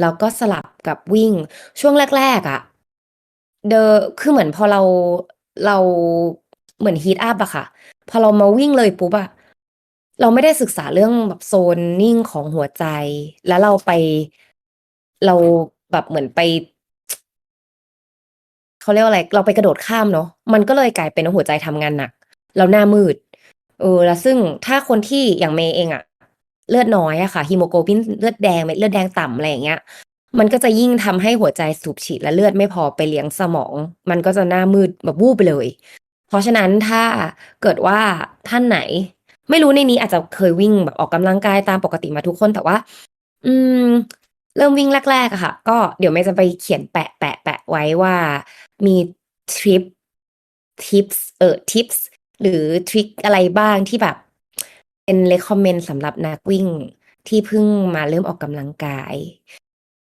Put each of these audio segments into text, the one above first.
แล้วก็สลับกับวิ่ง ช่วงแรก ๆอะเดอคือเหมือนพอเราเราเหมือน heat up อะค่ะ พอเรามาวิ่งเลยปุ๊บอะเราไม่ได้ศึกษาเรื่องแบบ zoning ของหัวใจ แล้วเราไปเราแบบเหมือนไปเขาเรียกว่าอะไร เราไปกระโดดข้ามเนาะมันก็เลยกลายเป็นว่าหัวใจทำงานหนักแล้วหน้ามืดเออแล้วซึ่งถ้าคนที่อย่างเมย์เองอะ เลือดน้อยอะค่ะ Hemoglobin เลือดแดงเม็ดเลือดแดงต่ำอะไรอย่างเงี้ยมันก็จะยิ่งทำให้หัวใจสูบฉีดและเลือดไม่พอไปเลี้ยงสมอง มันก็จะหน้ามืดแบบวูบไปเลย เพราะฉะนั้นถ้าเกิดว่าท่านไหน ไม่รู้ในนี้อาจจะเคยวิ่งแบบออกกำลังกายตามปกติมาทุกคนแต่ว่า อืม เริ่มวิ่งแรกๆอะค่ะ ก็เดี๋ยวเมย์จะไปเขียนแปะแปะแปะไว้ว่ามีทริป tips เอ่อ tips หรือทริกอะไรบ้างที่แบบ เป็น recommend สำหรับนักวิ่งที่เพิ่งมาเริ่มออกกำลังกาย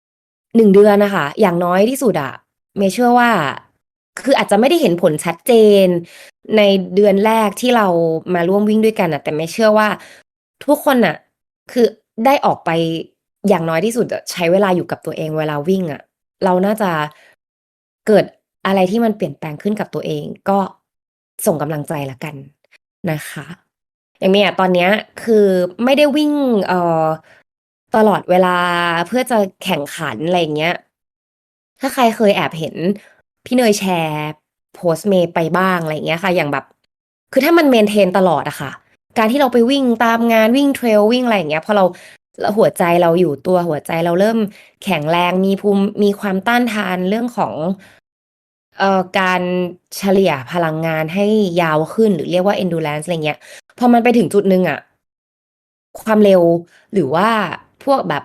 1เดือนนะคะ อย่างน้อยที่สุดอะเมย์เชื่อว่า คืออาจจะไม่ได้เห็นผลชัดเจน ในเดือนแรกที่เรามาร่วมวิ่งด้วยกันน่ะแต่เมย์เชื่อว่า ทุกคนน่ะคือได้ออกไปอย่างน้อยที่สุดใช้เวลาอยู่กับตัวเองเวลาวิ่งอะเราน่าจะเกิดอะไรที่มันเปลี่ยนแปลงขึ้นกับตัวเอง ก็ส่งกำลังใจล้วกันนะคะ อย่างเมย์อะตอนเนี้ยคือไม่ได้วิ่งเอ่อตลอดเวลาเพื่อจะแข่งขันอะไรเงี้ย ถ้าใครเคยแอบเห็นพี่เนยแชร์โพสเมย์ไปบ้างอะไรเงี้ยค่ะ อย่างแบบ คือถ้ามัน maintain ตลอดอะค่ะ การที่เราไปวิ่งตามงานวิ่ง trail วิ่งอะไรอย่างเงี้ยพอเราหัวใจเราอยู่ตัวหัวใจเราเริ่มแข็งแรงมีภูมิมีความต้านทานเรื่องของเอ่อการเฉลี่ยพลังงานให้ยาวขึ้นหรือเรียกว่า endurance อะไรเงี้ย พอมันไปถึงจุดหนึ่งอะความเร็วหรือว่าพวกแบบ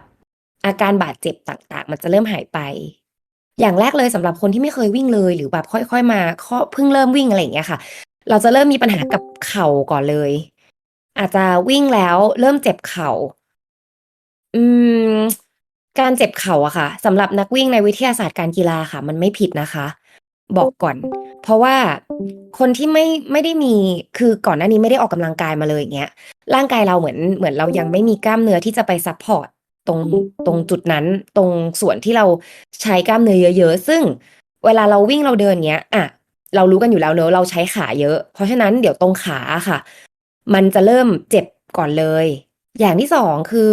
อาการบาดเจ็บต่างๆ มันจะเริ่มหายไป อย่างแรกเลยสำหรับคนที่ไม่เคยวิ่งเลย หรือแบบค่อยๆมาเพิ่งเริ่มวิ่งอะไรอย่างเงี้ยค่ะ เราจะเริ่มมีปัญหากับเข่าก่อนเลย อาจจะวิ่งแล้วเริ่มเจ็บเข่า อืม การเจ็บเข่าอะค่ะสำหรับนักวิ่งในวิทยาศาสตร์การกีฬาค่ะ มันไม่ผิดนะคะ บอกก่อน เพราะว่าคนที่ไม่ไม่ได้มีคือก่อนหน้านี้ไม่ได้ออกกำลังกายมาเลยอย่างเงี้ยร่างกายเราเหมือนเหมือนเรายังไม่มีกล้ามเนื้อที่จะไปซัปพอร์ตตรงตรงจุดนั้นตรงส่วนที่เราใช้กล้ามเนื้อเยอะ ๆ ซึ่งเวลาเราวิ่งเราเดินเงี้ยอะเรารู้กันอยู่แล้วเนาะเราใช้ขาเยอะ เพราะฉะนั้นเดี๋ยวตรงขาค่ะ มันจะเริ่มเจ็บก่อนเลย อย่างที่2คือ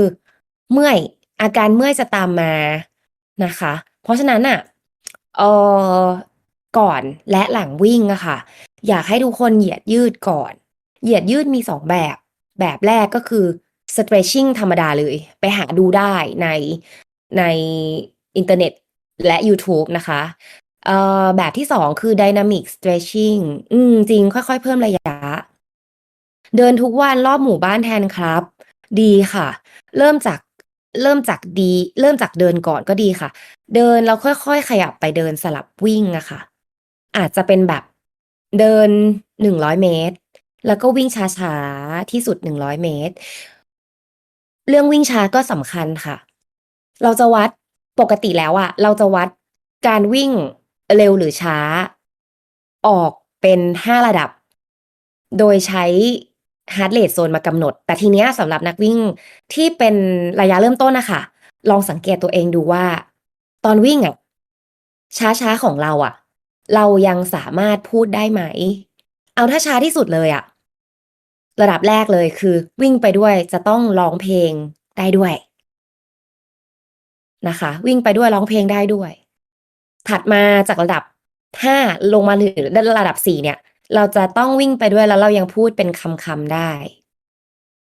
เมื่อยอาการเมื่อยจะตามมานะคะ เพราะฉะนั้นน่ะเอ่อ ก่อนและหลังวิ่งอะค่ะ อยากให้ทุกคนเหยียดยืดก่อน เหยียดยืดมี 2 แบบ แบบแรกก็คือ stretching ธรรมดาเลย ไปหาดูได้ในในอินเทอร์เน็ตและยูทูบนะคะเอ่อแบบที่2คือ dynamic stretching อืมจริง ค่อยๆ เพิ่มระยะ เดินทุกวันรอบหมู่บ้านแทนครับ ดีค่ะ เริ่มจากเริ่มจากดี เริ่มจากเดินก่อนก็ดีค่ะ เดินแล้วค่อยๆ ขยับไปเดินสลับวิ่งอะค่ะ อาจจะเป็นแบบเดิน100เมตร แล้วก็วิ่งช้าๆ ที่สุด100เมตร เรื่องวิ่งช้าก็สำคัญค่ะ เราจะวัดปกติแล้วอะเราจะวัดการวิ่งเร็วหรือช้า ออกเป็น5ระดับ โดยใช้ heart rate zone มากำหนด แต่ทีเนี้ยสำหรับนักวิ่งที่เป็นระยะเริ่มต้นนะคะลองสังเกตตัวเองดูว่า ตอนวิ่งอะช้าๆของเราอะ เรายังสามารถพูดได้ไหม เอาถ้าช้าที่สุดเลยอะระดับแรกเลยคือ วิ่งไปด้วยจะต้องร้องเพลงได้ด้วยนะคะ วิ่งไปด้วยร้องเพลงได้ด้วย ถัดมาจากระดับ5ลงมาถึงระดับ4เนี่ย เราจะต้องวิ่งไปด้วยแล้วเรายังพูดเป็นคำๆได้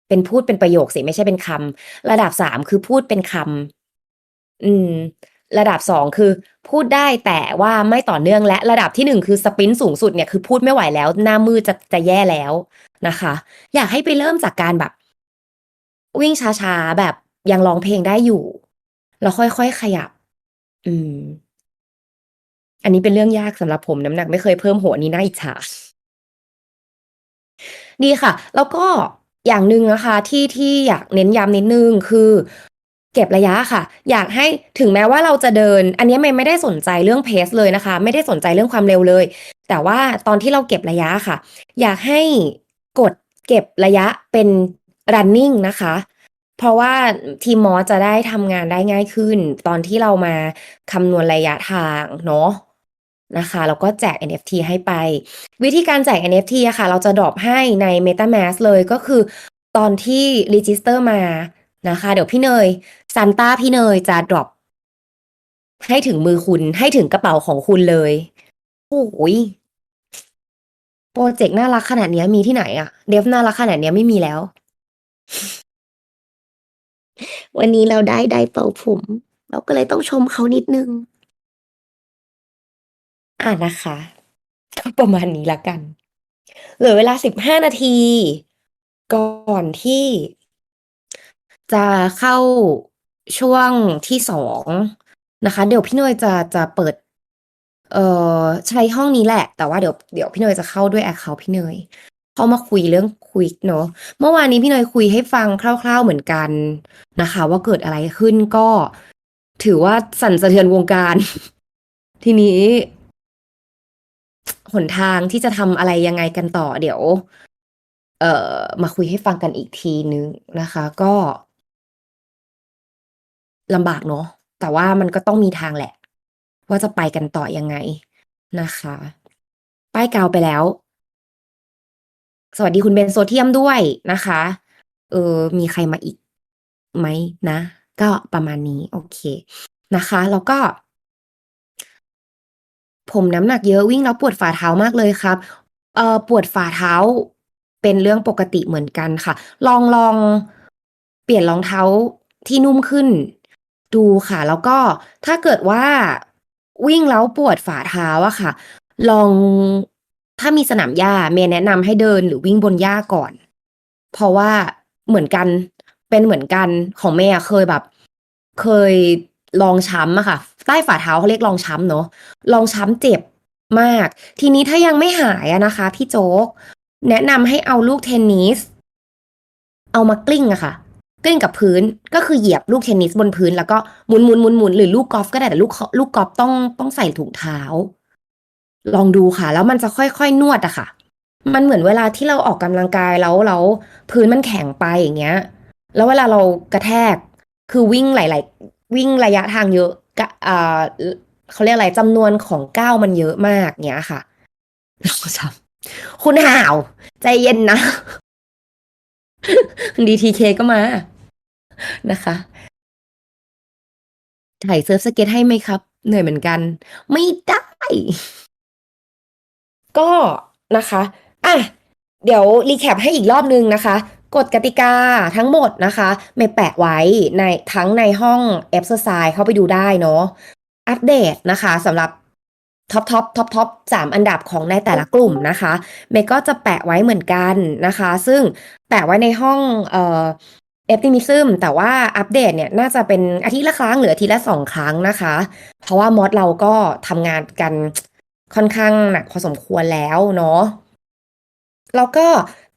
เป็นพูดเป็นประโยคสิไม่ใช่เป็นคำระดับ3คือพูดเป็นคำอืม ระดับ 2 คือ พูดได้แต่ว่าไม่ต่อเนื่องและระดับที่ 1 คือสปินสูงสุดเนี่ยคือพูดไม่ไหวแล้ว หน้ามืดจะจะแย่แล้วนะคะ อยากให้ไปเริ่มจากการแบบ วิ่งช้าๆ แบบยังร้องเพลงได้อยู่ แล้วค่อยๆขยับ อืม อันนี้เป็นเรื่องยากสำหรับผมน้ำหนักไม่เคยเพิ่มโอ้โฮอันนี้น่าอิจฉาดีค่ะ แล้วก็อย่างหนึ่งนะคะ ที่ที่อยากเน้นย้ำนิดนึงคือ เก็บระยะค่ะ อยากให้ถึงแม้ว่าเราจะเดิน อันนี้เมย์ไม่ได้สนใจเรื่อง pace เลยนะคะ ไม่ได้สนใจเรื่องความเร็วเลย แต่ว่าตอนที่เราเก็บระยะค่ะ อยากให้กดเก็บระยะเป็น running นะคะ เพราะว่าทีมมอสจะได้ทำงานได้ง่ายขึ้น ตอนที่เรามาคำนวณระยะทางเนาะนะคะแล้วก็แจก NFT ให้ไป วิธีการแจก NFT อะค่ะ เราจะดรอปให้ใน MetaMask เลยก็คือ ตอนที่ Register มา นะคะ เดี๋ยวพี่เนยซันต้าพี่เนยจะดรอปให้ถึงมือคุณให้ถึงกระเป๋าของคุณเลยโอ้ยโปรเจกต์น่ารักขนาดเนี้ยมีที่ไหนอะเดฟน่ารักขนาดเนี้ยไม่มีแล้ว วันนี้เราได้ไดร์เป่าผม เราก็เลยต้องชมเขานิดนึง อ่านะคะก็ประมาณนี้ละกัน เหลือเวลาสิบห้านาที ก่อนที่ จะเข้าช่วงที่สองนะคะ เดี๋ยวพี่เนยจะจะเปิด เอ่อใช้ห้องนี้แหละ แต่ว่าเดี๋ยวเดี๋ยวพี่เนยจะเข้าด้วยแอคเคาท์พี่เนยเข้ามาคุยเรื่องคุยเนาะเมื่อวานนี้พี่เนยคุยให้ฟังคร่าว ๆเหมือนกันนะคะ ว่าเกิดอะไรขึ้นก็ ถือว่าสั่นสะเทือนวงการ ทีนี้หนทางที่จะทำอะไรยังไงกันต่อ เดี๋ยว เอ่อ มาคุยให้ฟังกันอีกทีนึงนะคะ ก็ ลำบากเนาะแต่ว่ามันก็ต้องมีทางแหละ ว่าจะไปกันต่อยังไงนะคะ ป้ายกาวไปแล้ว สวัสดีคุณเบนโซเทียมด้วยนะคะ เออ มีใครมาอีกไหมนะ ก็ประมาณนี้ โอเคนะคะ แล้วก็ ผมน้ำหนักเยอะวิ่งแล้วปวดฝ่าเท้ามากเลยครับ เออปวดฝ่าเท้าเป็นเรื่องปกติเหมือนกันค่ะ ลองลองเปลี่ยนรองเท้าที่นุ่มขึ้น ดูค่ะ แล้วก็ถ้าเกิดว่าวิ่งแล้วปวดฝ่าเท้าอะค่ะ ลองถ้ามีสนามหญ้าเมย์แนะนำให้เดินหรือวิ่งบนหญ้าก่อน เพราะว่าเหมือนกันเป็นเหมือนกันของเมย์อะเคยแบบ เคยลองช้ำอะค่ะ ใต้ฝ่าเท้าเขาเรียกลองช้ำเนาะลองช้ำเจ็บมาก ทีนี้ถ้ายังไม่หายอะนะคะ พี่โจ๊ก แนะนำให้เอาลูกเทนนิส เอามากลิ้งอะค่ะ กลิ้งกับพื้นก็คือเหยียบลูกเทนนิสบนพื้น แล้วก็หมุนหมุนหมุนหมุนหรือลูกกอล์ฟก็ได้แต่ลูกลูกกอล์ฟต้องต้องใส่ถุงเท้า ลองดูค่ะ แล้วมันจะค่อยๆนวดอะค่ะ มันเหมือนเวลาที่เราออกกำลังกายแล้วแล้วพื้นมันแข็งไปอย่างเงี้ย แล้วเวลาเรากระแทกคือวิ่งหลาย ๆ วิ่งระยะทางเยอะกะอ่าเขาเรียกอะไรจำนวนของก้าวมันเยอะมากเงี้ยค่ะเราจำคุณห่าว ใจเย็นนะ DTK ก็มานะคะถ่ายเซิร์ฟสเก็ตให้ไหมครับ เหนื่อยเหมือนกัน ไม่ได้ ก็นะคะอะเดี๋ยวรีแคปให้อีกรอบนึงนะคะกฎกติกาทั้งหมดนะคะ ไม่แปะไว้ในทั้งในห้อง exercise เข้าไปดูได้เนาะอัปเดตนะคะสำหรับ ท็อปท็อปท็อปท็อปสามอันดับของในแต่ละกลุ่มนะคะเมย์ก็จะแปะไว้เหมือนกันนะคะ ซึ่งแปะไว้ในห้องเอ่อ Optimism แต่ว่าอัปเดตเนี่ยน่าจะเป็นอาทิตย์ละครั้งหรืออาทิตย์ละสองครั้งนะคะ เพราะว่ามอดเราก็ทำงานกันค่อนข้างหนักพอสมควรแล้วเนาะแล้วก็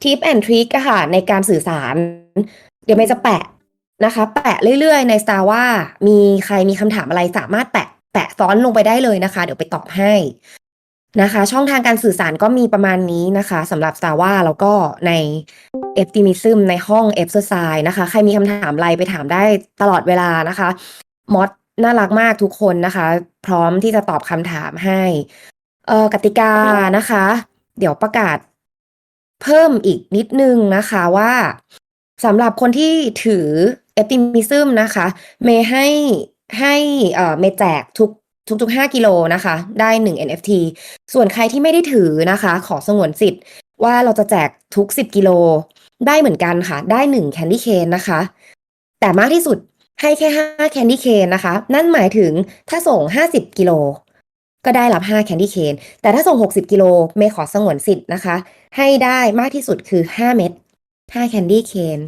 ทิปแอนทริคค่ะ ในการสื่อสาร เดี๋ยวเมย์จะแปะนะคะ แปะเรื่อยๆ ใน Star ว่ามีใครมีคำถามอะไรสามารถแปะ แปะซ้อนลงไปได้เลยนะคะ เดี๋ยวไปตอบให้นะคะ ช่องทางการสื่อสารก็มีประมาณนี้นะคะสำหรับ Star ว่าแล้วก็ใน Optimism ในห้อง Exercise นะคะ ใครมีคำถามอะไรไปถามได้ตลอดเวลานะคะมอดน่ารักมากทุกคนนะคะ พร้อมที่จะตอบคำถามให้เออกติกานะคะ เดี๋ยวประกาศเพิ่มอีกนิดนึงนะคะว่าสำหรับคนที่ถือ Optimism นะคะ เมให้ ให้เอ่อเมแจกทุกทุกทุกห้ากิโลนะคะ ได้หนึ่ง NFT ส่วนใครที่ไม่ได้ถือนะคะ ขอสงวนสิทธิ์ว่าเราจะแจกทุกสิบกิโล ได้เหมือนกันค่ะ ได้หนึ่งแคนดี้เคนนะคะ แต่มากที่สุดให้แค่ห้าแคนดี้เคนนะคะ นั่นหมายถึงถ้าส่งห้าสิบกิโล ก็ได้รับ 5 Candy Cane แต่ถ้าส่ง 60 กิโลเมย์ขอสงวนสิทธิ์นะคะ ให้ได้มากที่สุดคือ 5 เม็ด5 Candy Cane